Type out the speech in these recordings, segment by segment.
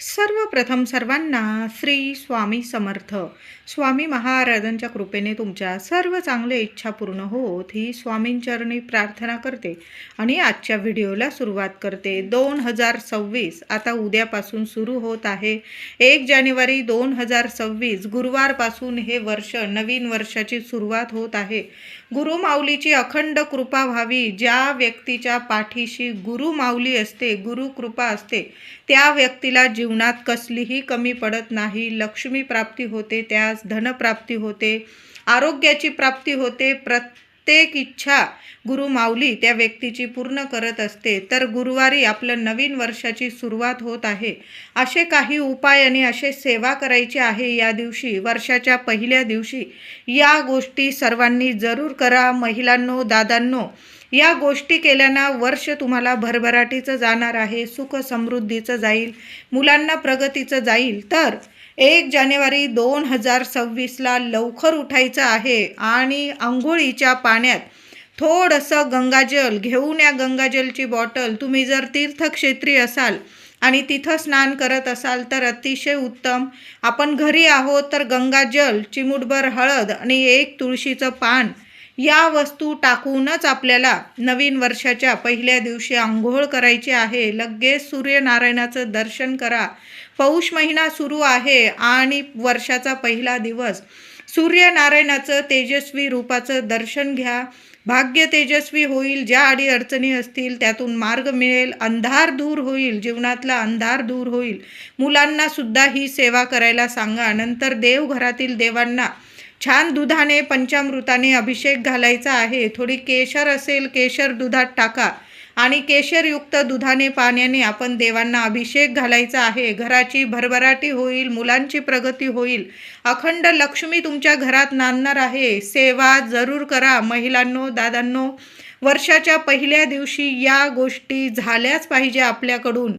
सर्वप्रथम सर्वांना श्री स्वामी समर्थ. स्वामी महाराजांच्या कृपेने तुमच्या सर्व चांगल्या इच्छा पूर्ण होत ही स्वामींचरणी प्रार्थना करते आणि आजच्या व्हिडिओला सुरुवात करते. दोन हजार सव्वीस आता उद्यापासून सुरू होत आहे. एक जानेवारी दोन हजार सव्वीस गुरुवारपासून हे वर्ष नवीन वर्षाची सुरुवात होत आहे. गुरुमाऊलीची अखंड कृपा व्हावी. ज्या व्यक्तीच्या पाठीशी गुरुमाऊली असते गुरुकृपा असते त्या व्यक्तीला जीवनात कसलीही कमी पडत नाही. लक्ष्मी प्राप्ती होते त्यास धनप्राप्ती होते आरोग्याची प्राप्ती होते प्रत्येक इच्छा गुरु माऊली त्या व्यक्तीची पूर्ण करत असते तर गुरुवारी आपलं नवीन वर्षाची सुरुवात होत आहे. असे काही उपाय आणि असे सेवा करायची आहे या दिवशी वर्षाच्या पहिल्या दिवशी. या गोष्टी सर्वांनी जरूर करा महिलांनो दादांनो. या गोष्टी केल्यानं वर्ष तुम्हाला भरभराटीचं जाणार आहे सुख समृद्धीचं जाईल मुलांना प्रगतीचं जाईल. तर एक जानेवारी दोन हजार सव्वीसला लवकर उठायचं आहे आणि आंघोळीच्या पाण्यात थोडंसं गंगाजल घेऊन या गंगाजलची बॉटल. तुम्ही जर तीर्थक्षेत्री असाल आणि तिथं स्नान करत असाल तर अतिशय उत्तम. आपण घरी आहोत तर गंगाजल चिमुटभर हळद आणि एक तुळशीचं पान या वस्तू टाकूनच आपल्याला नवीन वर्षाच्या पहिल्या दिवशी आंघोळ करायची आहे. लगेच सूर्यनारायणाचं दर्शन करा. पौष महिना सुरू आहे आणि वर्षाचा पहिला दिवस. सूर्यनारायणाचं तेजस्वी रूपाचं दर्शन घ्या. भाग्य तेजस्वी होईल ज्या आडी अडचणी असतील त्यातून मार्ग मिळेल अंधार दूर होईल जीवनातला अंधार दूर होईल. मुलांना सुद्धा ही सेवा करायला सांगा. नंतर देवघरातील देवांना छान दुधाने पंचामृताने अभिषेक घालायचा आहे. थोडी केशर असेल केशर दुधात टाका. आणि केशरयुक्त दुधाने पाण्याने आपण देवांना अभिषेक घालायचा आहे. घराची भरभराटी होईल मुलांची प्रगती होईल. अखंड लक्ष्मी तुमच्या घरात नांदणार आहे. सेवा जरूर करा. महिलांनो दादांनो वर्षाच्या पहिल्या दिवशी या गोष्टी झाल्याच पाहिजे आपल्याकडून.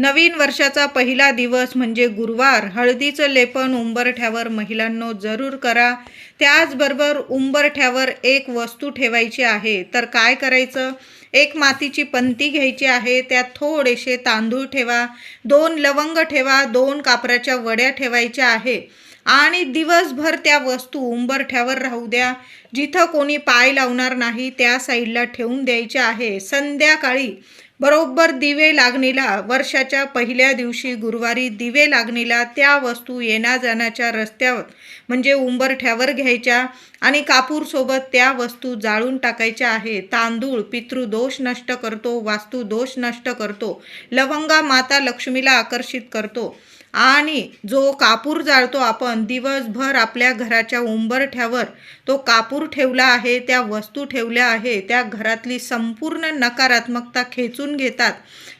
नवीन वर्षाचा पहिला दिवस म्हणजे गुरुवार. हळदीचं लेपन उंबरठ्यावर महिलांनो जरूर करा. त्याचबरोबर उंबरठ्यावर एक वस्तू ठेवायची आहे. तर काय करायचं? एक मातीची पंती घ्यायची आहे. त्यात थोडेसे तांदूळ ठेवा. दोन लवंग ठेवा. दोन कापराच्या वड्या ठेवायच्या आहे. आणि दिवसभर त्या वस्तू उंबरठ्यावर राहू द्या. जिथं कोणी पाय लावणार नाही त्या साईडला ठेवून द्यायचे आहे. संध्याकाळी बरोबर दिवे लागणीला वर्षाच्या पहिल्या दिवशी गुरुवारी दिवे लागणीला त्या वस्तू येण्या जाण्याच्या रस्त्यावर म्हणजे उंबरठ्यावर घ्यायच्या आणि कापूरसोबत त्या वस्तू जाळून टाकायच्या आहे. तांदूळ पितृदोष नष्ट करतो वास्तुदोष नष्ट करतो लवंगा माता लक्ष्मीला आकर्षित करतो. आणि जो कापूर जाळतो आपण दिवसभर आपल्या घराच्या उंबरठ्यावर तो कापूर ठेवला आहे त्या वस्तू ठेवल्या आहे त्या घरातली संपूर्ण नकारात्मकता खेचून घेतात.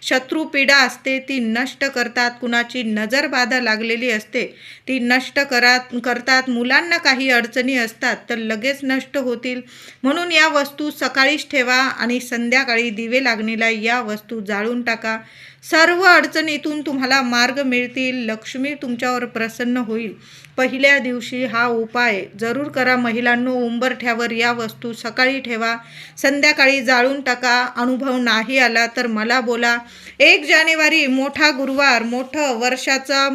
शत्रू पीडा असते ती नष्ट करतात कुणाची नजरबाधा लागलेली असते ती नष्ट करात करतात मुलांना काही अडचणी असतात तर लगेच नष्ट होतील. म्हणून या वस्तू सकाळीच ठेवा आणि संध्याकाळी दिवे लागणीला या वस्तू जाळून टाका. सर्व अडचणीतून तुम्हाला मार्ग मिळतील लक्ष्मी तुमच्यावर प्रसन्न होईल. पहिल्या दिवशी हा उपाय जरूर करा. महिलांनो उंबरठ्यावर या वस्तू सकाळी ठेवा. संध्याकाळी जाळून टाका. अनुभव नाही आला तर मला बोला. एक जानेवारी मोठा गुरुवार. मोठं वर्षाचा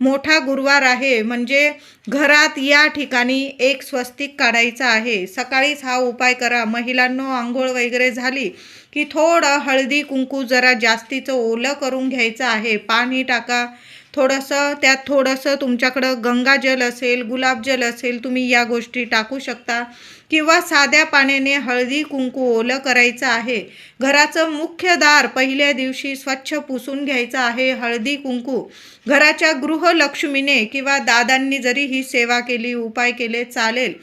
मोठा गुरुवार आहे. म्हणजे घरात या ठिकाणी एक स्वस्तिक काढायचा आहे. सकाळीच हा उपाय करा. महिलांनो आंघोळ वगैरे झाली की थोडं हळदी कुंकू जरा जास्तीचं ओलं करून घ्यायचं आहे. पाणी टाका. थोडंसं त्यात थोडंसं तुमच्याकडं गंगाजल असेल गुलाबजल असेल तुम्ही या गोष्टी टाकू शकता. किंवा साध्या पाण्याने हळदी कुंकू ओलं करायचं आहे. घराचं मुख्य दार पहिल्या दिवशी स्वच्छ पुसून घ्यायचं आहे. हळदी कुंकू. घराच्या गृहलक्ष्मीने किंवा दादांनी जरी ही सेवा केली उपाय केले चालेल.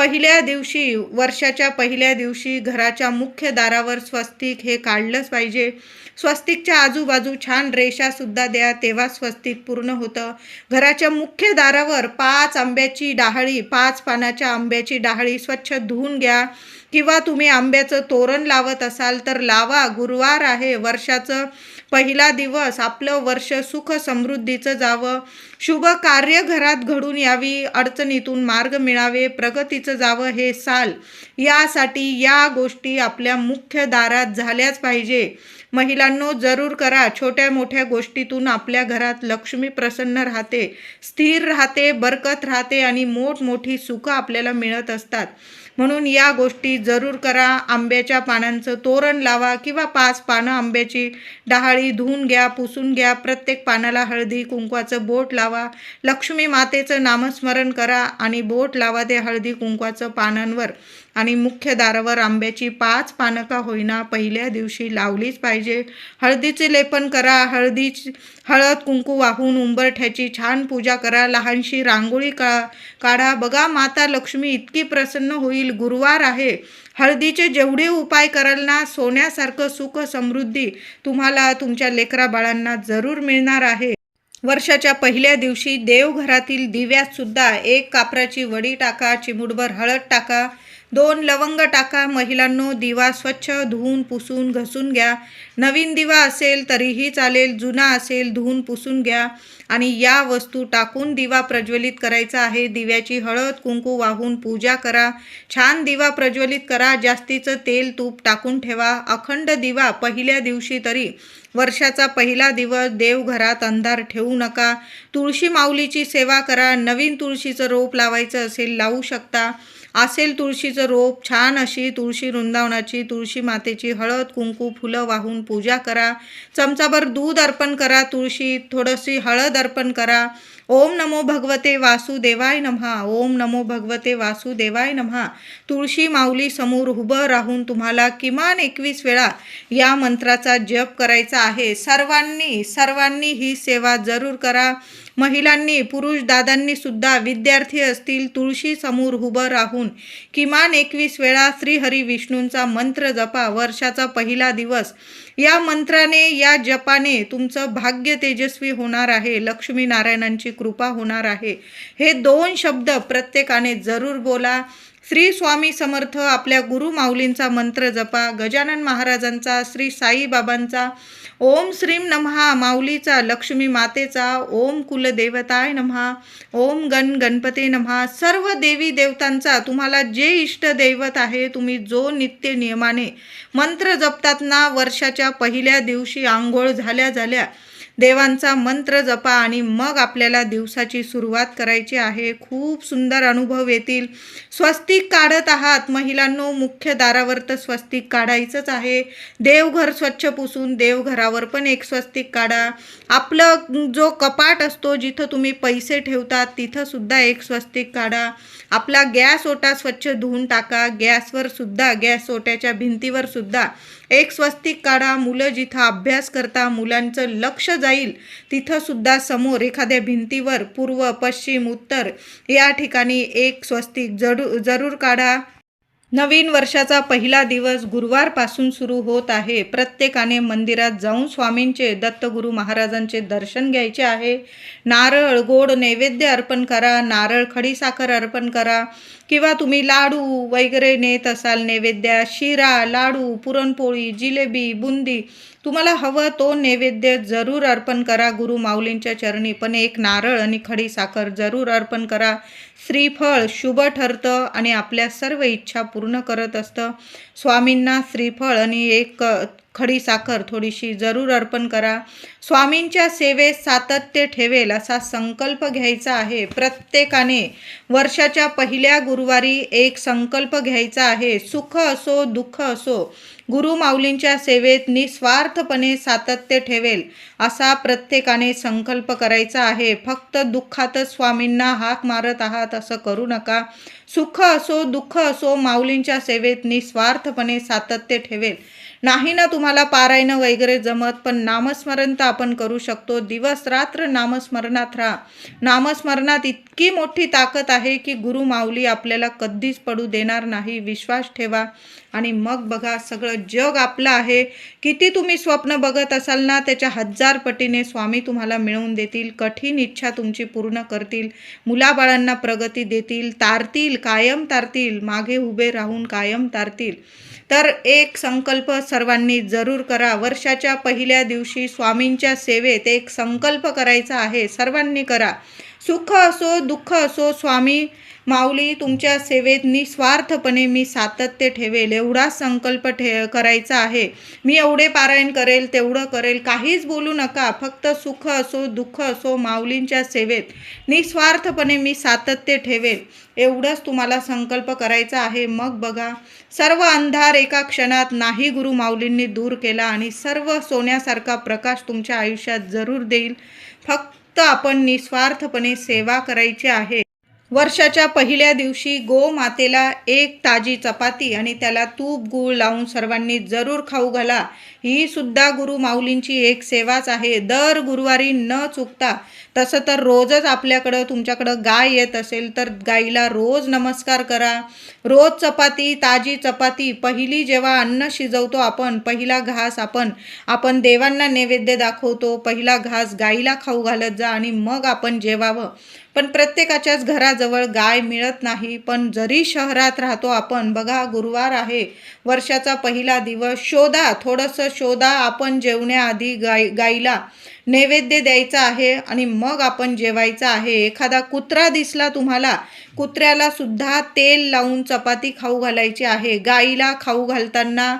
पहिल्या दिवशी वर्षाच्या पहिल्या दिवशी घराच्या मुख्य दारावर स्वस्तिक हे काढलंच पाहिजे. स्वस्तिकच्या आजूबाजू छान रेषासुद्धा द्या तेव्हा स्वस्तिक पूर्ण होतं. घराच्या मुख्य दारावर पाच आंब्याची डाहळी पाच पानाच्या आंब्याची डाहळी स्वच्छ धुवून घ्या. किंवा तुम्ही आंब्याचं तोरण लावत असाल तर लावा गुरुवार आहे वर्षाचं पहिला दिवस आपलं वर्ष सुख समृद्धीचं जावं. शुभ कार्य घरात घडून यावी अडचणीतून मार्ग मिळावे प्रगतीचं जावं हे साल. यासाठी या गोष्टी आपल्या मुख्य दारात झाल्याच पाहिजे. महिलांनो जरूर करा. छोट्या मोठ्या गोष्टीतून आपल्या घरात लक्ष्मी प्रसन्न राहते. स्थिर राहते बरकत राहते आणि मोठमोठी सुखं आपल्याला मिळत असतात. म्हणून या गोष्टी जरूर करा. आंब्याच्या पानांचं तोरण लावा किंवा पाच पानं आंब्याची डहाळी धुवून घ्या पुसून घ्या. प्रत्येक पानाला हळदी कुंकवाचं बोट लावा. लक्ष्मी मातेचं नामस्मरण करा आणि बोट लावा ते हळदी कुंकवाचं पानांवर. आणि मुख्य दारावर आंब्याची पाच पानं का होईना पहिल्या दिवशी लावलीच पाहिजे. हळदीचे लेपन करा हळदी हळद कुंकू वाहून उंबरठ्याची छान पूजा करा लहानशी रांगोळी का काढा. बघा माता लक्ष्मी इतकी प्रसन्न होईल गुरुवार आहे. हळदीचे जेवढे उपाय कराल ना सोन्यासारखं सुख समृद्धी तुम्हाला तुमच्या लेकरा बाळांना जरूर मिळणार आहे. वर्षाच्या पहिल्या दिवशी देवघरातील दिव्यात सुद्धा एक कापराची वडी टाका चिमुडभर हळद टाका. दोन लवंग टाका महिलांनो दिवा स्वच्छ धुवून पुसून घसून घ्या. नवीन दिवा असेल तरीही चालेल जुना असेल धुवून पुसून घ्या. आणि या वस्तू टाकून दिवा प्रज्वलित करायचा आहे. दिव्याची हळद कुंकू वाहून पूजा करा. छान दिवा प्रज्वलित करा. जास्तीचं तेल तूप टाकून ठेवा. अखंड दिवा पहिल्या दिवशी तरी. वर्षाचा पहिला दिवस देवघरात अंधार ठेवू नका. तुळशी माऊलीची सेवा करा. नवीन तुळशीचं रोप लावायचं असेल लावू शकता. असेल तुळशीचं रोप छान अशी तुळशी वृंदावनाची तुळशी मातेची हळद कुंकू फुलं वाहून पूजा करा. चमचाभर दूध अर्पण करा तुळशी. थोडीशी हळद अर्पण करा. ओम नमो भगवते वासुदेवाय नमहा. ओम नमो भगवते वासुदेवाय नमहा. तुळशी माऊली समोर उभं राहून तुम्हाला किमान एकवीस वेळा या मंत्राचा जप करायचा आहे. सर्वांनी सर्वांनी ही सेवा जरूर करा. महिलांनी पुरुष दादांनी सुद्धा विद्यार्थी असतील तुळशी समोर उभं राहून किमान एकवीस वेळा श्रीहरी विष्णूंचा मंत्र जपा. वर्षाचा पहिला दिवस. या मंत्राने या जपाने तुमचं भाग्य तेजस्वी होणार आहे. लक्ष्मी नारायणांची कृपा होणार आहे. हे दोन शब्द प्रत्येकाने जरूर बोला. श्री स्वामी समर्थ आपल्या गुरु माऊलींचा मंत्र जपा. गजानन महाराजांचा श्री साईबाबांचा ओम श्रीम नमहा माऊलीचा लक्ष्मी मातेचा. ओम कुलदेवताय नमहा. ओम गण गणपते नमहा. सर्व देवी देवतांचा तुम्हाला जे इष्ट दैवत आहे तुम्ही जो नित्य नियमाने मंत्र जपतात ना वर्षाच्या पहिल्या दिवशी आंघोळ झाल्या झाल्या देवांचा मंत्र जपा आणि मग आपल्याला दिवसाची सुरुवात करायची आहे. खूप सुंदर अनुभव येतील. स्वस्तिक काढत आहात. महिलांनो मुख्य दारावर तर स्वस्तिक काढायचंच आहे. देवघर स्वच्छ पुसून देवघरावर पण एक स्वस्तिक काढा. आपलं जो कपाट असतो जिथं तुम्ही पैसे ठेवतात तिथंसुद्धा एक स्वस्तिक काढा. आपला गॅस ओटा स्वच्छ धुवून टाका. गॅसवर सुद्धा गॅस ओट्याच्या भिंतीवर सुद्धा एक स्वस्तिक काढा मुलं जिथं अभ्यास करता मुलांचं लक्ष जाईल तिथंसुद्धा समोर एखाद्या भिंतीवर पूर्व पश्चिम उत्तर या ठिकाणी एक स्वस्तिक जरू जरूर काढा. नवीन वर्षाचा पहिला दिवस गुरुवारपासून सुरू होत आहे. प्रत्येकाने मंदिरात जाऊन स्वामींचे दत्तगुरू महाराजांचे दर्शन घ्यायचे आहे. नारळ गोड नैवेद्य अर्पण करा नारळ खडीसाखर अर्पण करा. किंवा तुम्ही लाडू वगैरे नेत असाल नैवेद्या शिरा लाडू पुरणपोळी जिलेबी बुंदी तुम्हाला हवं तो नैवेद्य जरूर अर्पण करा. गुरु माऊलींच्या चरणी पण एक नारळ आणि खडी साखर जरूर अर्पण करा. श्रीफळ शुभ ठरतं आणि आपल्या सर्व इच्छा पूर्ण करत असतं. स्वामींना श्रीफळ आणि एक खडी साखर थोडीशी जरूर अर्पण करा. स्वामींच्या सेवेत सातत्य ठेवेल असा संकल्प घ्यायचा आहे. प्रत्येकाने वर्षाच्या पहिल्या गुरुवारी एक संकल्प घ्यायचा आहे. सुख असो दुःख असो गुरु माऊलींच्या सेवेत निस्वार्थपणे सातत्य ठेवेल असा प्रत्येकाने संकल्प करायचा आहे. फक्त दुःखातच स्वामींना हाक मारत आहात असं करू नका. सुख असो दुःख असो माऊलींच्या सेवेत निस्वार्थपणे सातत्य ठेवेल. नाही ना तुम्हाला पारायणं वगैरे जमत पण नामस्मरण तर आपण करू शकतो. दिवस रात्र नामस्मरणात राहा. नामस्मरणात इतकी मोठी ताकद आहे की गुरु माऊली आपल्याला कधीच पडू देणार नाही. विश्वास ठेवा. आणि मग बघा सगळं जग आपलं आहे. किती तुम्ही स्वप्न बघत असाल ना त्याच्या हजार पटीने स्वामी तुम्हाला मिळवून देतील. कठीण इच्छा तुमची पूर्ण करतील. मुलाबाळांना प्रगती देतील. तारतील कायम तारतील. मागे उभे राहून कायम तारतील. तर एक संकल्प सर्वांनी जरूर करा. वर्षाच्या पहिल्या दिवशी स्वामींच्या सेवेत एक संकल्प करायचा आहे. सर्वांनी करा. सुख असो दुःख असो स्वामी माऊली तुमच्या सेवेत निस्वार्थपणे मी सातत्य ठेवेल एवढा संकल्प ठे करायचा आहे. मी एवढे पारायण करेल तेवढं करेल. काहीच बोलू नका. फक्त सुख असो दुःख असो माऊलींच्या सेवेत. निस्वार्थपणे मी सातत्य ठेवेल. एवढंच तुम्हाला संकल्प करायचा आहे. मग बघा. सर्व अंधार एका क्षणात नाही गुरु माऊलींनी दूर केला आणि सर्व सोन्यासारखा प्रकाश तुमच्या आयुष्यात जरूर देईल. फक्त आपण निस्वार्थपणे सेवा करायची आहे. वर्षाच्या पहिल्या दिवशी गोमातेला एक ताजी चपाती आणि त्याला तूप गूळ लावून सर्वांनी जरूर खाऊ घाला. ही सुद्धा गुरु माऊलींची एक सेवाच आहे. दर गुरुवारी न चुकता तसं तर रोजच आपल्याकडं तुमच्याकडं गाय येत असेल तर गाईला रोज नमस्कार करा. रोज चपाती ताजी चपाती पहिली जेव्हा अन्न शिजवतो आपण पहिला घास आपण आपण देवांना नैवेद्य दाखवतो पहिला घास गाईला खाऊ घालत जा आणि मग आपण जेवावं. पण प्रत्येकाच्याच घराजवळ गाय मिळत नाही. पण जरी शहरात राहतो आपण बघा गुरुवार आहे. वर्षाचा पहिला दिवस. शोधा थोडंसं शोधा. आपण जेवण्याआधी गाय गाईला नैवेद्य द्यायचा आहे आणि मग आपण जेवायचं आहे. एखादा कुत्रा दिसला तुम्हाला कुत्र्याला सुद्धा तेल लावून चपाती खाऊ घालायची आहे. गाईला खाऊ घालताना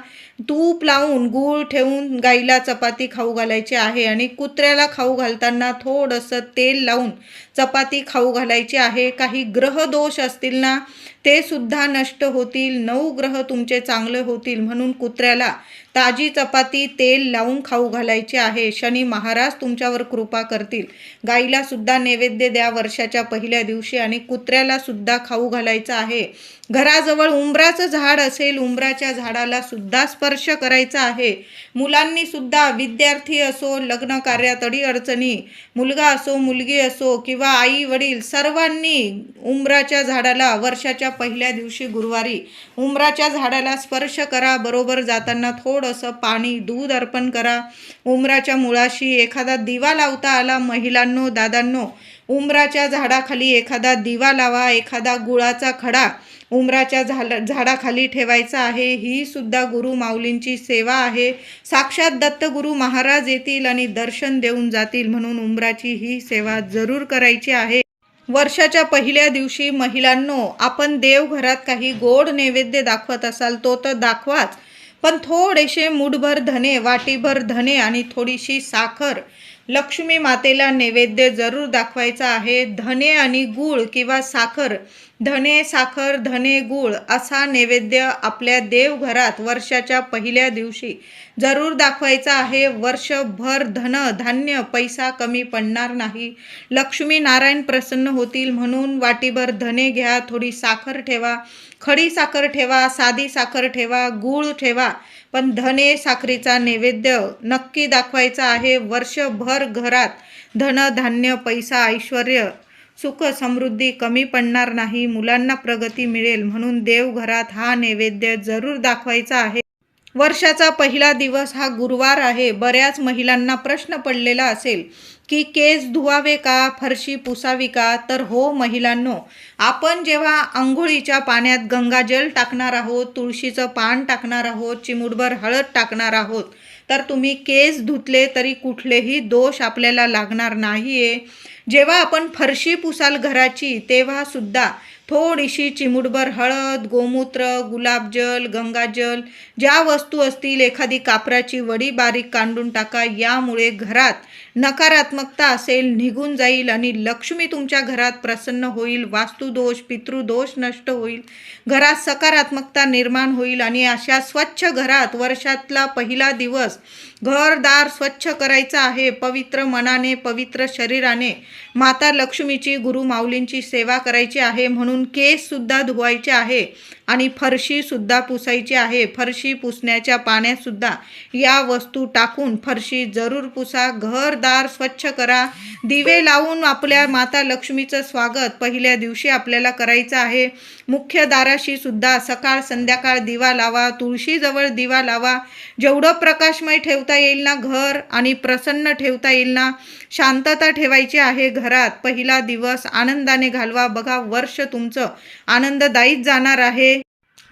तूप लावून गूळ ठेवून गाईला चपाती खाऊ घालायची आहे आणि कुत्र्याला खाऊ घालताना थोडंसं तेल लावून चपाती खाऊ घालायची आहे. काही ग्रह दोष असतील ना ते सुद्धा नष्ट होतील नऊ ग्रह तुमचे चांगले होतील म्हणून कुत्र्याला ताजी चपाती तेल लावून खाऊ घालायचे आहे. शनी महाराज तुमच्यावर कृपा करतील. गाईला सुद्धा नैवेद्य द्या वर्षाच्या पहिल्या दिवशी आणि कुत्र्याला सुद्धा खाऊ घालायचं आहे. घराजवळ उंबराचं झाड असेल उंबराच्या झाडाला सुद्धा स्पर्श करायचा आहे. मुलांनी सुद्धा विद्यार्थी असो लग्न कार्यात अडीअडचणी मुलगा असो मुलगी असो किंवा आई वडील सर्वांनी उंबराच्या झाडाला वर्षाच्या पहिल्या दिवशी गुरुवारी. उंबराच्या झाडाला स्पर्श करा बरोबर जाताना थोडंसं पाणी दूध अर्पण करा. उंबराच्या मुळाशी एखादा दिवा लावता आला महिलांनो दादांनो उंबराच्या झाडाखाली एखादा दिवा लावा एखादा गुळाचा खडा उमराच्या झाला झाडाखाली ठेवायचा आहे. ही सुद्धा गुरु माऊलींची सेवा आहे. साक्षात दत्तगुरु महाराज येतील आणि दर्शन देऊन जातील म्हणून उमराची ही सेवा जरूर करायची आहे. वर्षाच्या पहिल्या दिवशी महिलांनो आपण देवघरात काही गोड नैवेद्य दाखवत असाल तो तर दाखवाच. पण थोडेसे मुठभर धने वाटीभर धने आणि थोडीशी साखर लक्ष्मी मातेला नैवेद्य जरूर दाखवायचा आहे. धने आणि गूळ किंवा साखर. धने साखर धने गूळ असा नैवेद्य आपल्या देवघरात वर्षाच्या पहिल्या दिवशी जरूर दाखवायचा आहे. वर्षभर धन धान्य पैसा कमी पडणार नाही. लक्ष्मी नारायण प्रसन्न होतील म्हणून वाटीभर धने घ्या. थोडी साखर ठेवा. खडी साखर ठेवा साधी साखर ठेवा गूळ ठेवा. पण धने साखरीचा नैवेद्य नक्की दाखवायचा आहे. वर्षभर घरात धनधान्य पैसा ऐश्वर सुख समृद्धी कमी पडणार नाही. मुलांना प्रगती मिळेल म्हणून देवघरात हा नैवेद्य जरूर दाखवायचा आहे. वर्षाचा पहिला दिवस हा गुरुवार आहे. बऱ्याच महिलांना प्रश्न पडलेला असेल की केस धुवावे का फरशी पुसावी का? तर हो महिलांनो आपण जेव्हा आंघोळीच्या पाण्यात गंगाजल टाकणार आहोत तुळशीचं पान टाकणार आहोत चिमुटभर हळद टाकणार आहोत तर तुम्ही केस धुतले तरी कुठलेही दोष आपल्याला लागणार नाही आहे जेव्हा आपण फरशी पुसाल घराची तेव्हासुद्धा थोडीशी चिमुटभर हळद गोमूत्र गुलाबजल गंगाजल ज्या वस्तू असतील एखादी कापराची वडी बारीक कांडून टाका. यामुळे घरात नकारात्मकता असेल निघून जाईल आणि लक्ष्मी तुमच्या घरात प्रसन्न होईल वास्तुदोष पितृदोष नष्ट होईल घरात सकारात्मकता निर्माण होईल आणि अशा स्वच्छ घरात वर्षातला पहिला दिवस घरदार स्वच्छ करायचं आहे. पवित्र मनाने पवित्र शरीराने माता लक्ष्मीची गुरु माऊलींची सेवा करायची आहे म्हणून केससुद्धा धुवायचे आहे आणि फरशीसुद्धा पुसायची आहे. फरशी पुसण्याच्या पाण्यातसुद्धा या वस्तू टाकून फरशी जरूर पुसा. घरदार स्वच्छ करा. दिवे लावून आपल्या माता लक्ष्मीचं स्वागत पहिल्या दिवशी आपल्याला करायचं आहे. मुख्य दाराशी सुद्धा सकाळ संध्याकाळ दिवा लावा तुळशीजवळ दिवा लावा. जेवढं प्रकाशमय ठेवता येईल ना घर आणि प्रसन्न ठेवता येईल ना शांतता ठेवायची आहे घरात. पहिला दिवस आनंदाने घालवा. बघा वर्ष तुमचं आनंददायीच जाणार आहे.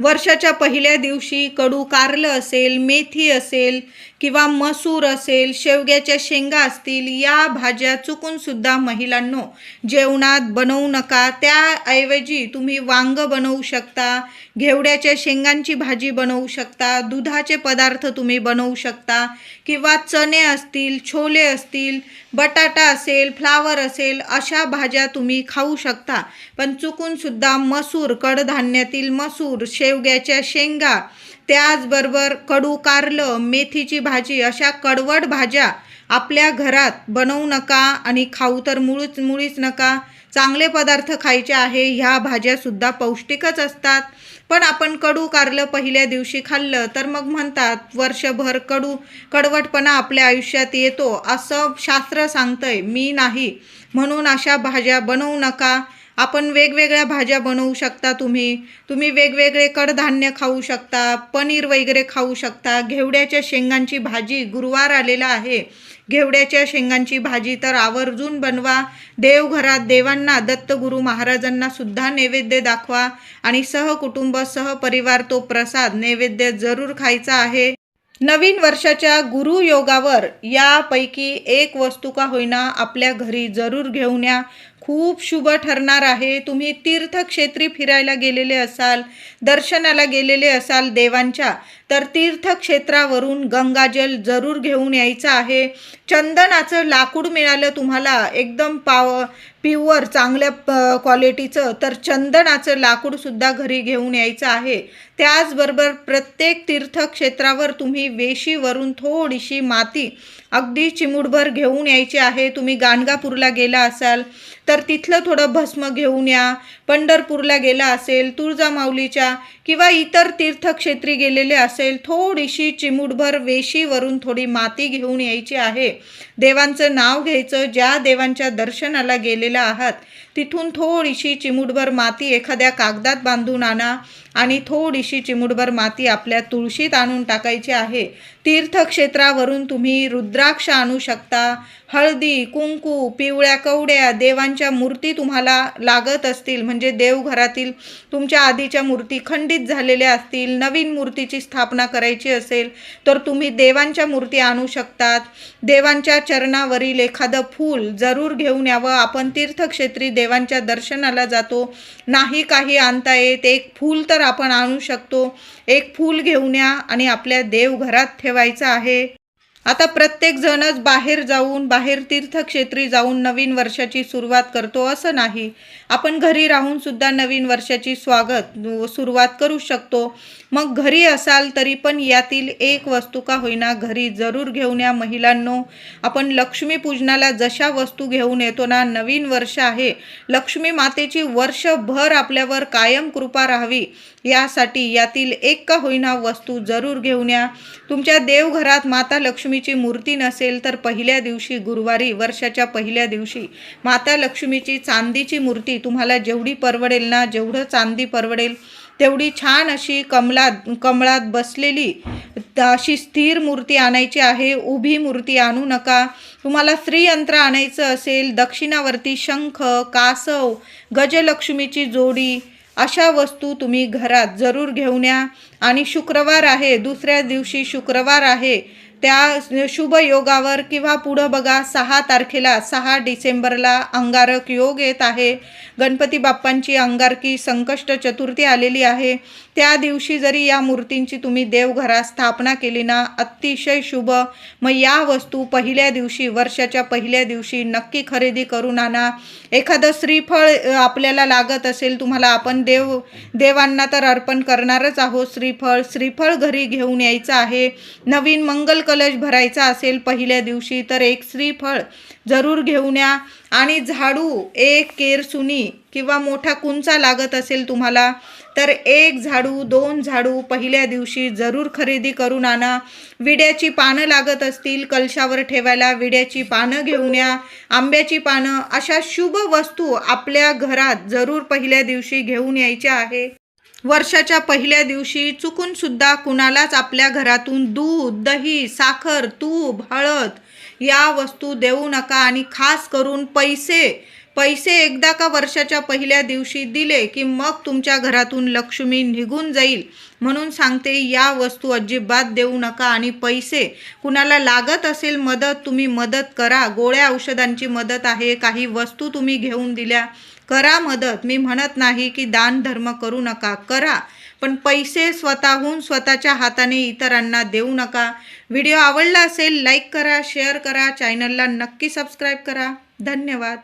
वर्षाच्या पहिल्या दिवशी कडू कारलं असेल मेथी असेल किंवा मसूर असेल शेवग्याच्या शेंगा असतील या भाज्या चुकूनसुद्धा महिलांनो जेवणात बनवू नका. त्याऐवजी तुम्ही वांग बनवू शकता घेवड्याच्या शेंगांची भाजी बनवू शकता दुधाचे पदार्थ तुम्ही बनवू शकता किंवा चणे असतील छोले असतील बटाटा असेल फ्लावर असेल अशा भाज्या तुम्ही खाऊ शकता. पण चुकूनसुद्धा मसूर कडधान्यातील मसूर शेवग्याच्या शेंगा त्याचबरोबर कडू कारलं मेथीची भाजी अशा कडवट भाज्या आपल्या घरात बनवू नका आणि खाऊ तर मुळीच मुळीच नका. चांगले पदार्थ खायचे आहे ह्या भाज्यासुद्धा पौष्टिकच असतात. पण आपण कडू कारलं पहिल्या दिवशी खाल्लं तर मग म्हणतात वर्षभर कडू कडवटपणा आपल्या आयुष्यात येतो. असं शास्त्र सांगतंय मी नाही. म्हणून अशा भाज्या बनवू नका. आपण वेगवेगळ्या भाज्या बनवू शकता तुम्ही. तुम्ही वेगवेगळे कडधान्य खाऊ शकता पनीर वगैरे खाऊ शकता. घेवड्याच्या शेंगांची भाजी गुरुवार आलेला आहे. घेवड्याच्या शेंगांची भाजी तर आवर्जून बनवा. देवघरात देवांना दत्तगुरू महाराजांना सुद्धा नैवेद्य दाखवा आणि सहकुटुंब सहपरिवार तो प्रसाद नैवेद्य जरूर खायचा आहे. नवीन वर्षाच्या गुरुयोगावर यापैकी एक वस्तू का होईना आपल्या घरी जरूर घेऊन या. खूप शुभ ठरणार आहे. तुम्ही तीर्थक्षेत्री फिरायला गेलेले असाल दर्शनाला गेलेले असाल देवांच्या तर तीर्थक्षेत्रावरून गंगाजल जरूर घेऊन यायचं आहे. चंदनाचं लाकूड मिळालं तुम्हाला एकदम पाव प्युअर चांगल्या क्वालिटीचं तर चंदनाचं लाकूडसुद्धा घरी घेऊन यायचं आहे. त्याचबरोबर प्रत्येक तीर्थक्षेत्रावर तुम्ही वेशीवरून थोडीशी माती अगदी चिमुडभर घेऊन यायची आहे. तुम्ही गाणगापूरला गेला असाल तर तिथलं थोडं भस्म घेऊन या. पंढरपूरला गेला असेल तुळजामाऊलीच्या किंवा इतर तीर्थक्षेत्री गेलेले असेल थोडीशी चिमुडभर वेशीवरून थोडी माती घेऊन यायची आहे. देवांचं नाव घ्यायचं ज्या देवांच्या दर्शनाला गेलेला आहात तिथून थोडीशी चिमूटभर माती एखाद्या कागदात बांधून आणा आणि थोडीशी चिमूटभर माती आपल्या तुळशीत आणून टाकायची आहे. तीर्थक्षेत्रावरून तुम्ही रुद्राक्ष आणू शकता. हळदी कुंकू पिवळ्या कवड्या देवांच्या मूर्ती तुम्हाला लागत असतील. म्हणजे देवघरातील तुमच्या आधीच्या मूर्ती खंडित झालेल्या असतील नवीन मूर्तीची स्थापना करायची असेल तर तुम्ही देवांच्या मूर्ती आणू शकतात. देवांच्या चरणावरील एखादं फूल जरूर घेऊन यावं. आपण तीर्थक्षेत्री देवांच्या दर्शनाला जातो. नाही काही आणता येत. एक फूल तर आपण आणू शकतो. एक फूल घेऊन या आणि आपल्या देवघरात ठेवायचं आहे. आता प्रत्येक जणच बाहेर जाऊन बाहेर तीर्थक्षेत्री जाऊन नवीन वर्षाची सुरुवात करतो असं नाही. आपण घरी राहून सुद्धा नवीन वर्षाची स्वागत सुरुवात करू शकतो. मग घरी असाल तरी पण यातील एक वस्तू का होईना घरी जरूर घेऊन या महिलांनो. आपण लक्ष्मीपूजनाला जशा वस्तू घेऊन येतो ना नवीन वर्ष आहे. लक्ष्मी मातेची वर्षभर आपल्यावर कायम कृपा राहावी. यासाठी यातील एक का होईना वस्तू जरूर घेऊन या. तुमच्या देवघरात माता लक्ष्मीची मूर्ती नसेल तर पहिल्या दिवशी गुरुवारी वर्षाच्या पहिल्या दिवशी माता लक्ष्मीची चांदीची मूर्ती तुम्हाला जेवढी परवडेल ना जेवढं चांदी परवडेल तेवढी छान अशी कमलात कमळात बसलेली अशी स्थिर मूर्ती आणायची आहे. उभी मूर्ती आणू नका. तुम्हाला स्त्रीयंत्र आणायचं असेल दक्षिणावरती शंख कासव गजलक्ष्मीची जोडी अशा वस्तू तुम्ही घरात जरूर घेऊन या. आणि शुक्रवार आहे दुसऱ्या दिवशी शुक्रवार आहे त्या शुभ योगावर किंवा पुढं बघा सहा तारखेला सहा डिसेंबरला अंगारक योग येत आहे. गणपती बाप्पांची अंगारकी संकष्ट चतुर्थी आलेली आहे. त्या दिवशी जरी या मूर्तींची तुम्ही देवघरात स्थापना केली ना अतिशय शुभ. मग या वस्तू पहिल्या दिवशी वर्षाच्या पहिल्या दिवशी नक्की खरेदी करून आणा एखादं श्रीफळ आपल्याला लागत असेल तुम्हाला आपण देव देवांना तर अर्पण करणारच आहोत श्रीफळ. श्रीफळ घरी घेऊन यायचं आहे. नवीन मंगल कलश भरायचा असेल पहिल्या दिवशी तर एक श्रीफळ जरूर घेऊन या. आणि झाडू एक केरसुनी किंवा मोठा कुंचा लागत असेल तुम्हाला तर एक झाडू दोन झाडू पहिल्या दिवशी जरूर खरेदी करून आणा. विड्याची पानं लागत असतील कलशावर ठेवायला विड्याची पानं घेऊन या. आंब्याची पानं अशा शुभ वस्तू आपल्या घरात जरूर पहिल्या दिवशी घेऊन यायच्या आहे. वर्षाच्या पहिल्या दिवशी चुकून सुद्धा कुणालाच आपल्या घरातून दूध दही साखर तूप हळद या वस्तू देऊ नका आणि खास करून पैसे पैसे एकदा का वर्षाच्या पहिल्या दिवशी दिले की मग तुमच्या घरातून लक्ष्मी निघून जाईल? म्हणून सांगते या वस्तू अजिबात देऊ नका आणि पैसे कुणाला लागत असेल मदत तुम्ही मदत करा. गोळ्या औषधांची मदत आहे काही वस्तू तुम्ही घेऊन दिल्या. करा मदत. मी म्हणत नाही की दान धर्म करू नका. करा. पण पैसे स्वतःहून स्वतःच्या हाताने इतरांना देऊ नका. व्हिडिओ आवडला असेल लाईक करा शेअर करा. चॅनलला नक्की सबस्क्राईब करा. धन्यवाद.